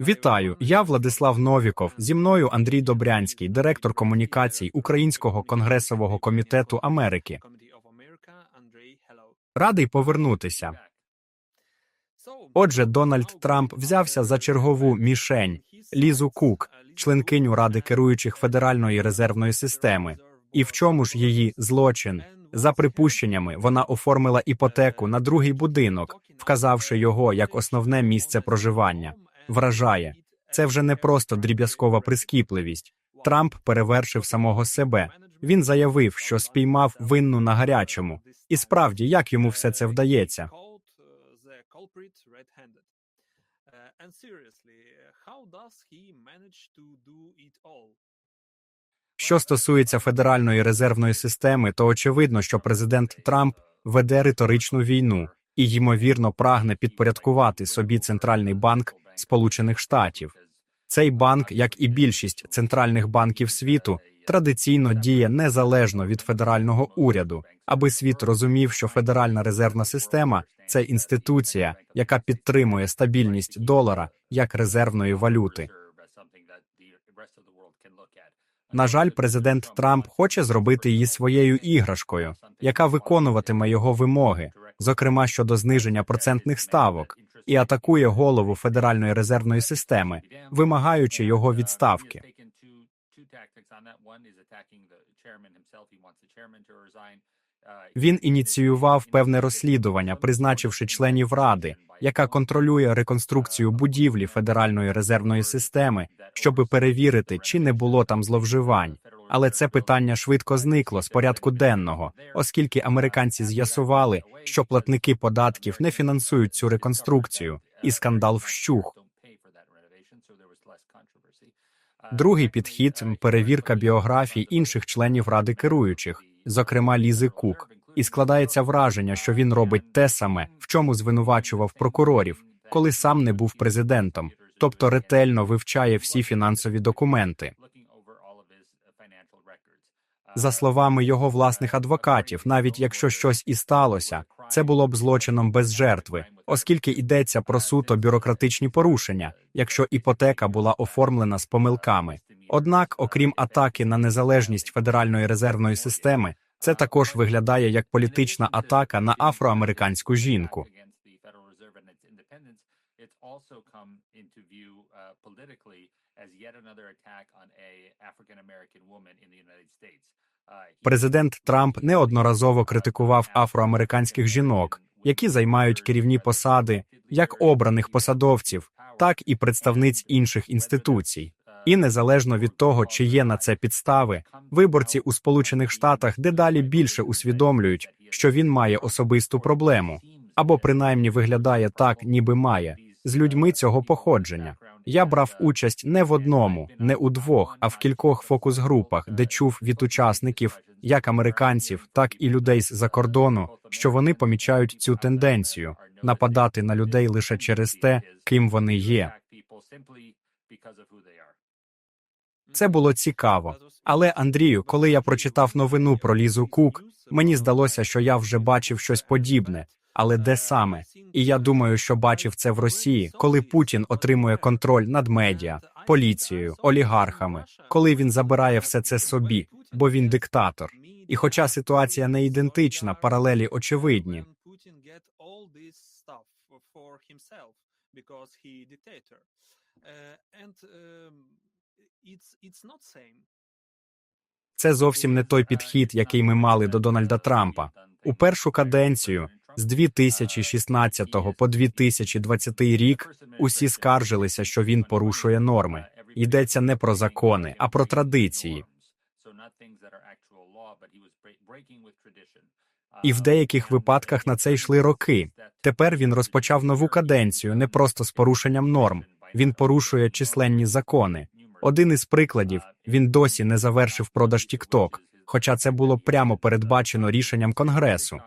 Вітаю, я Владислав Новіков. Зі мною Андрій Добрянський, директор комунікацій Українського конгресового комітету Америки. Радий повернутися. Отже, Дональд Трамп взявся за чергову мішень Лізу Кук, членкиню ради керуючих Федеральної резервної системи. І в чому ж її злочин? За припущеннями, вона оформила іпотеку на другий будинок, вказавши його як основне місце проживання. Вражає це вже не просто дріб'язкова прискіпливість. Трамп перевершив самого себе. Він заявив, що спіймав винну на гарячому. І справді, як йому все це вдається? Що стосується федеральної резервної системи, то очевидно, що президент Трамп веде риторичну війну і ймовірно прагне підпорядкувати собі центральний банк Сполучених Штатів. Цей банк, як і більшість центральних банків світу, традиційно діє незалежно від федерального уряду, аби світ розумів, що Федеральна резервна система це інституція, яка підтримує стабільність долара як резервної валюти. На жаль, президент Трамп хоче зробити її своєю іграшкою, яка виконуватиме його вимоги, зокрема щодо зниження процентних ставок, і атакує голову Федеральної резервної системи, вимагаючи його відставки. Він ініціював певне розслідування, призначивши членів ради, яка контролює реконструкцію будівлі Федеральної резервної системи, щоби перевірити, чи не було там зловживань. Але це питання швидко зникло з порядку денного, оскільки американці з'ясували, що платники податків не фінансують цю реконструкцію, і скандал вщух. Другий підхід перевірка біографій інших членів ради керуючих, зокрема Лізи Кук, і складається враження, що він робить те саме, в чому звинувачував прокурорів, коли сам не був президентом, тобто ретельно вивчає всі фінансові документи. За словами його власних адвокатів, навіть якщо щось і сталося, це було б злочином без жертви, оскільки йдеться про суто бюрократичні порушення, якщо іпотека була оформлена з помилками. Однак, окрім атаки на незалежність Федеральної резервної системи, це також виглядає як політична атака на афроамериканську жінку. Президент Трамп неодноразово критикував афроамериканських жінок, які займають керівні посади, як обраних посадовців, так і представниць інших інституцій. І незалежно від того, чи є на це підстави, виборці у Сполучених Штатах дедалі більше усвідомлюють, що він має особисту проблему, або принаймні виглядає так, ніби має з людьми цього походження. Я брав участь не в одному, не у двох, а в кількох фокус-групах, де чув від учасників, як американців, так і людей з-за кордону, що вони помічають цю тенденцію нападати на людей лише через те, ким вони є. Це було цікаво. Але Андрію, коли я прочитав новину про Лізу Кук, мені здалося, що я вже бачив щось подібне. Але де саме? І я думаю, що бачив це в Росії, коли Путін отримує контроль над медіа, поліцією, олігархами, коли він забирає все це собі, бо він диктатор. І хоча ситуація не ідентична, паралелі очевидні. Це зовсім не той підхід, який ми мали до Дональда Трампа у першу каденцію. З 2016 по 2020 рік усі скаржилися, що він порушує норми. Йдеться не про закони, а про традиції. І в деяких випадках на це йшли роки. Тепер він розпочав нову каденцію не просто з порушенням норм. Він порушує численні закони. Один із прикладів він досі не завершив продаж TikTok, хоча це було прямо передбачено рішенням Конгресу.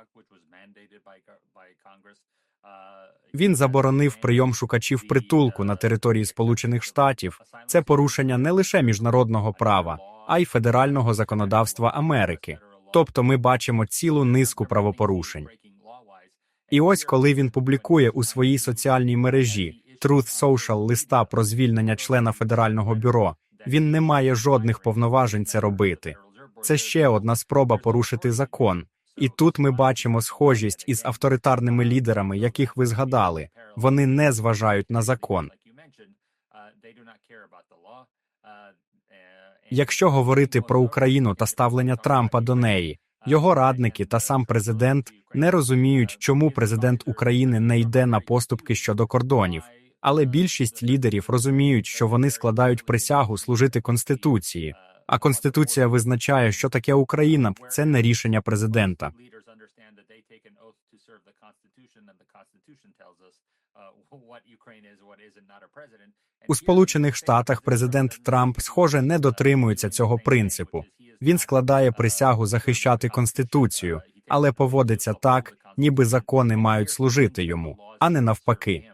Він заборонив прийом шукачів притулку на території Сполучених Штатів. Це порушення не лише міжнародного права, а й федерального законодавства Америки. Тобто, ми бачимо цілу низку правопорушень. І ось коли він публікує у своїй соціальній мережі Truth Social листа про звільнення члена федерального бюро, він не має жодних повноважень це робити. Це ще одна спроба порушити закон. І тут ми бачимо схожість із авторитарними лідерами, яких ви згадали. Вони не зважають на закон. Якщо говорити про Україну та ставлення Трампа до неї, його радники та сам президент не розуміють, чому президент України не йде на поступки щодо кордонів. Але більшість лідерів розуміють, що вони складають присягу служити конституції. А конституція визначає, що таке Україна це не рішення президента. У Сполучених Штатах президент Трамп, схоже, не дотримується цього принципу. Він складає присягу захищати конституцію, але поводиться так, ніби закони мають служити йому, а не навпаки.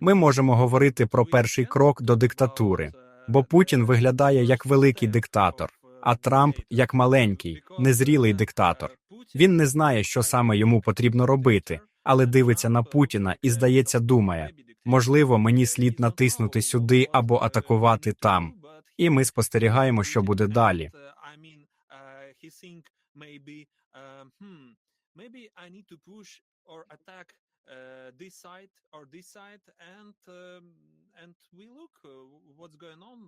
Ми можемо говорити про перший крок до диктатури, бо Путін виглядає як великий диктатор, а Трамп як маленький, незрілий диктатор. Він не знає, що саме йому потрібно робити, але дивиться на Путіна і, здається, думає можливо, мені слід натиснути сюди або атакувати там. І ми спостерігаємо, що буде далі. Maybe I need to push or attack uh, this side or this side, and um, and we look uh, what's going on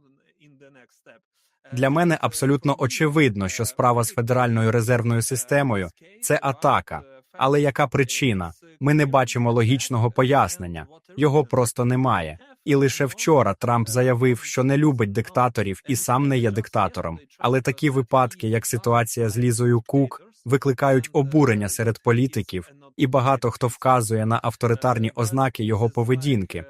in the next step. Uh, Для мене uh, абсолютно очевидно, що справа з федеральною резервною системою це атака. Але яка причина? Ми не бачимо логічного пояснення. Його просто немає. І лише вчора Трамп заявив, що не любить диктаторів і сам не є диктатором. Але такі випадки, як ситуація з Лізою Кук, викликають обурення серед політиків, і багато хто вказує на авторитарні ознаки його поведінки.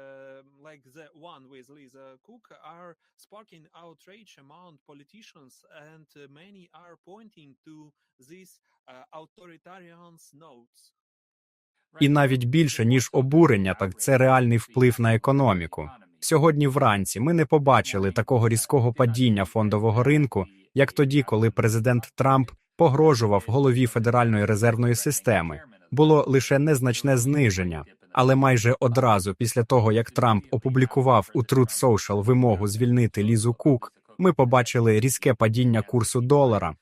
І навіть більше ніж обурення, так це реальний вплив на економіку. Сьогодні вранці ми не побачили такого різкого падіння фондового ринку, як тоді, коли президент Трамп погрожував голові Федеральної резервної системи. Було лише незначне зниження, але майже одразу після того, як Трамп опублікував у Truth Social вимогу звільнити Лізу Кук, ми побачили різке падіння курсу долара.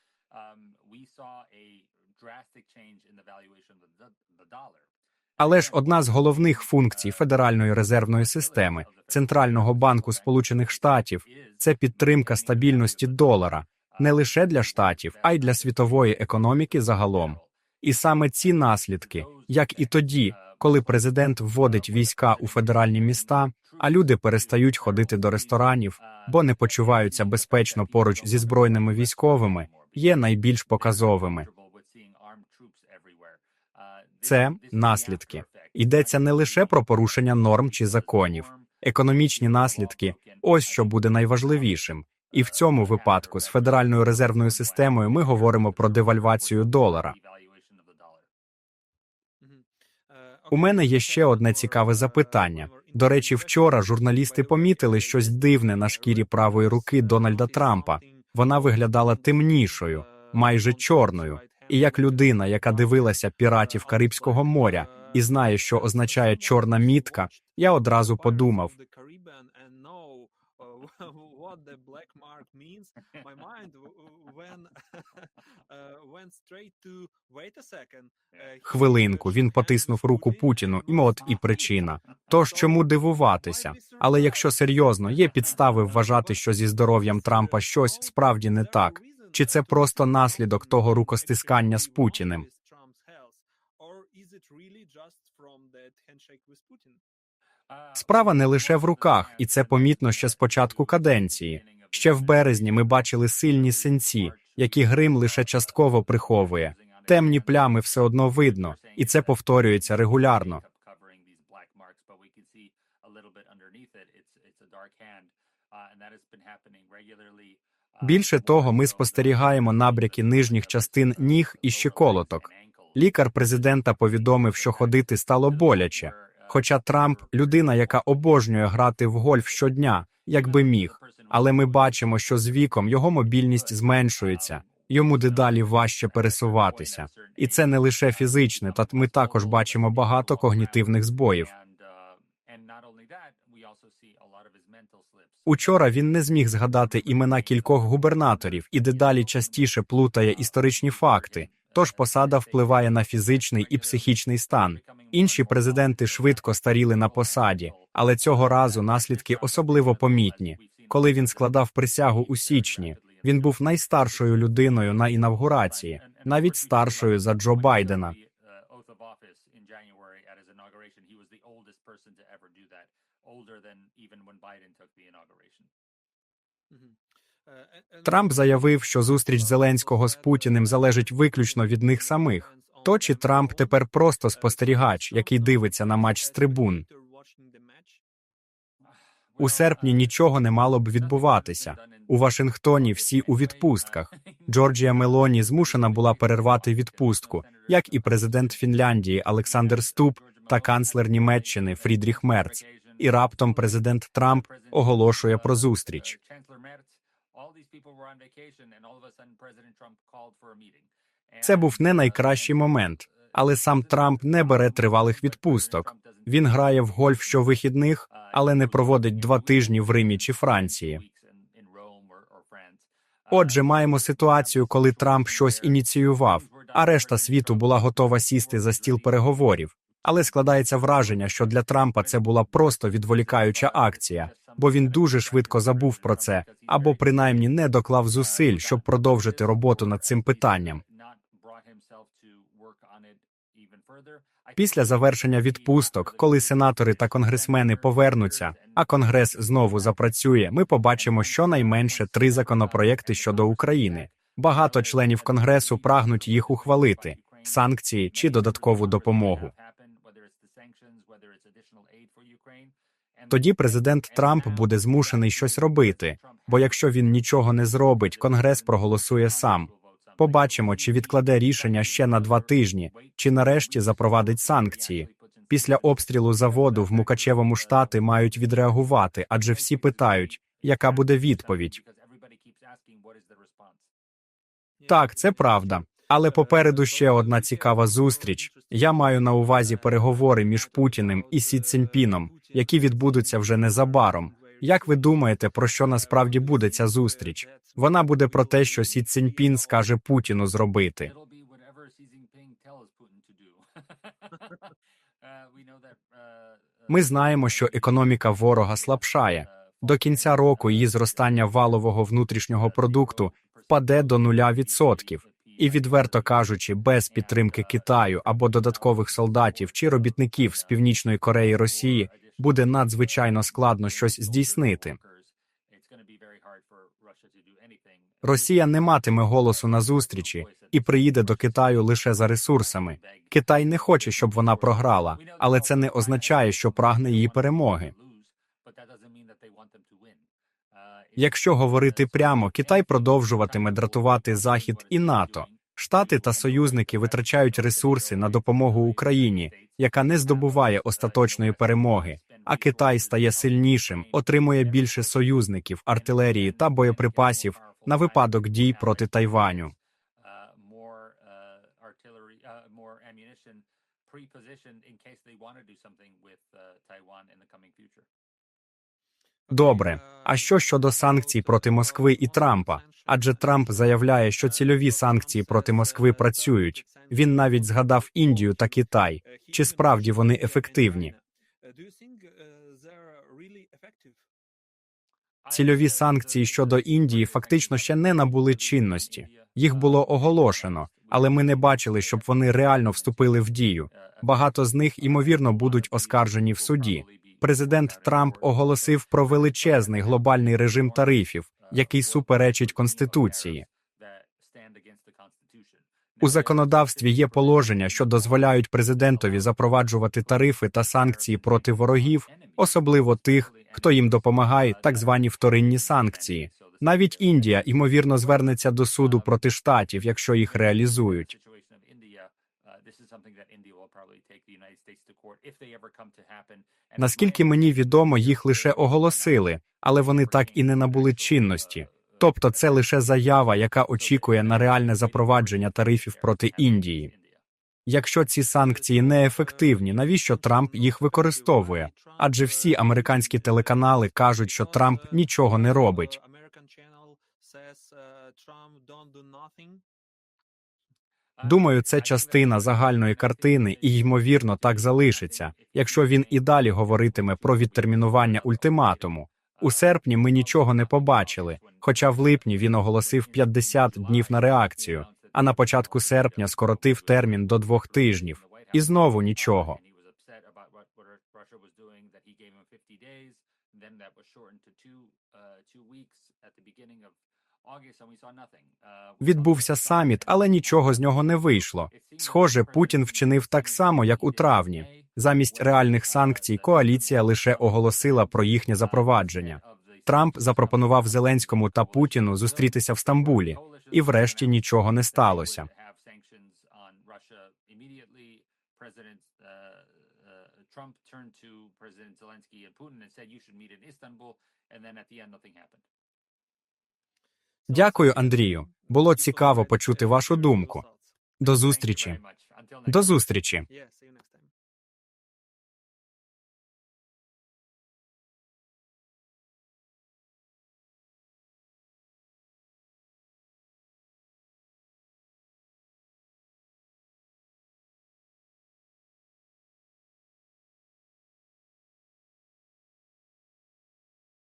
Але ж одна з головних функцій Федеральної резервної системи Центрального банку Сполучених Штатів це підтримка стабільності долара не лише для штатів, а й для світової економіки загалом. І саме ці наслідки, як і тоді, коли президент вводить війська у федеральні міста, а люди перестають ходити до ресторанів, бо не почуваються безпечно поруч зі збройними військовими, є найбільш показовими. Це наслідки. Йдеться не лише про порушення норм чи законів, економічні наслідки ось що буде найважливішим. І в цьому випадку з федеральною резервною системою ми говоримо про девальвацію долара. У мене є ще одне цікаве запитання. До речі, вчора журналісти помітили щось дивне на шкірі правої руки Дональда Трампа. Вона виглядала темнішою, майже чорною. І як людина, яка дивилася піратів Карибського моря і знає, що означає чорна мітка, я одразу подумав: know uh, what the black mark means, my mind when uh, went straight to wait a second. uh, хвилинку він потиснув руку Путіну, і от і причина. Тож чому дивуватися? Але якщо серйозно, є підстави вважати, що зі здоров'ям Трампа щось справді не так. Чи це просто наслідок того рукостискання з Путіним? Справа не лише в руках, і це помітно ще з початку каденції. Ще в березні ми бачили сильні синці, які грим лише частково приховує. Темні плями все одно видно, і це повторюється регулярно. Більше того, ми спостерігаємо набряки нижніх частин ніг і щиколоток. Лікар президента повідомив, що ходити стало боляче. Хоча Трамп людина, яка обожнює грати в гольф щодня, якби міг. Але ми бачимо, що з віком його мобільність зменшується, йому дедалі важче пересуватися. І це не лише фізичне, та ми також бачимо багато когнітивних збоїв. Учора він не зміг згадати імена кількох губернаторів і дедалі частіше плутає історичні факти. Тож посада впливає на фізичний і психічний стан. Інші президенти швидко старіли на посаді, але цього разу наслідки особливо помітні. Коли він складав присягу у січні, він був найстаршою людиною на інавгурації, навіть старшою за Джо Байдена. Трамп заявив, що зустріч Зеленського з Путіним залежить виключно від них самих. То чи Трамп тепер просто спостерігач, який дивиться на матч з трибун? У серпні нічого не мало б відбуватися. У Вашингтоні всі у відпустках. Джорджія Мелоні змушена була перервати відпустку, як і президент Фінляндії Олександр Ступ та канцлер Німеччини Фрідріх Мерц. І раптом президент Трамп оголошує про зустріч. Це був не найкращий момент, але сам Трамп не бере тривалих відпусток. Він грає в гольф щовихідних, але не проводить два тижні в Римі чи Франції. Отже, маємо ситуацію, коли Трамп щось ініціював, а решта світу була готова сісти за стіл переговорів. Але складається враження, що для Трампа це була просто відволікаюча акція, бо він дуже швидко забув про це, або принаймні не доклав зусиль, щоб продовжити роботу над цим питанням. Після завершення відпусток, коли сенатори та конгресмени повернуться, а конгрес знову запрацює, ми побачимо щонайменше три законопроекти щодо України. Багато членів конгресу прагнуть їх ухвалити санкції чи додаткову допомогу. Тоді президент Трамп буде змушений щось робити, бо якщо він нічого не зробить, конгрес проголосує сам. Побачимо, чи відкладе рішення ще на два тижні, чи нарешті запровадить санкції. Після обстрілу заводу в Мукачевому штати мають відреагувати, адже всі питають, яка буде відповідь. Так, це правда. Але попереду ще одна цікава зустріч. Я маю на увазі переговори між Путіним і Сі Цзіньпіном, які відбудуться вже незабаром. Як ви думаєте, про що насправді буде ця зустріч? Вона буде про те, що Сі Цзіньпін скаже Путіну зробити. Ми знаємо, що економіка ворога слабшає. До кінця року її зростання валового внутрішнього продукту впаде до нуля відсотків. І, відверто кажучи, без підтримки Китаю або додаткових солдатів чи робітників з Північної Кореї Росії буде надзвичайно складно щось здійснити. Росія не матиме голосу на зустрічі і приїде до Китаю лише за ресурсами. Китай не хоче, щоб вона програла, але це не означає, що прагне її перемоги. Якщо говорити прямо, Китай продовжуватиме дратувати Захід і НАТО. Штати та союзники витрачають ресурси на допомогу Україні, яка не здобуває остаточної перемоги. А Китай стає сильнішим, отримує більше союзників, артилерії та боєприпасів на випадок дій проти Тайваню. Добре. А що щодо санкцій проти Москви і Трампа? Адже Трамп заявляє, що цільові санкції проти Москви працюють. Він навіть згадав Індію та Китай. Чи справді вони ефективні? Цільові санкції щодо Індії фактично ще не набули чинності. Їх було оголошено, але ми не бачили, щоб вони реально вступили в дію. Багато з них ймовірно будуть оскаржені в суді. Президент Трамп оголосив про величезний глобальний режим тарифів, який суперечить конституції. У законодавстві є положення, що дозволяють президентові запроваджувати тарифи та санкції проти ворогів, особливо тих, хто їм допомагає, так звані вторинні санкції. Навіть Індія ймовірно звернеться до суду проти штатів, якщо їх реалізують. Наскільки мені відомо, їх лише оголосили, але вони так і не набули чинності. Тобто, це лише заява, яка очікує на реальне запровадження тарифів проти Індії. Якщо ці санкції неефективні, навіщо Трамп їх використовує? Адже всі американські телеканали кажуть, що Трамп нічого не робить. Думаю, це частина загальної картини, і ймовірно так залишиться, якщо він і далі говоритиме про відтермінування ультиматуму. У серпні ми нічого не побачили, хоча в липні він оголосив 50 днів на реакцію, а на початку серпня скоротив термін до двох тижнів. І знову нічого. Відбувся саміт, але нічого з нього не вийшло. Схоже, Путін вчинив так само, як у травні. Замість реальних санкцій коаліція лише оголосила про їхнє запровадження. Трамп запропонував Зеленському та Путіну зустрітися в Стамбулі, і врешті нічого не сталося. Trump turned to President Zelensky and Putin and said you should meet in Istanbul, and then at the end nothing happened. Дякую, Андрію. Було цікаво почути вашу думку. До зустрічі. До зустрічі.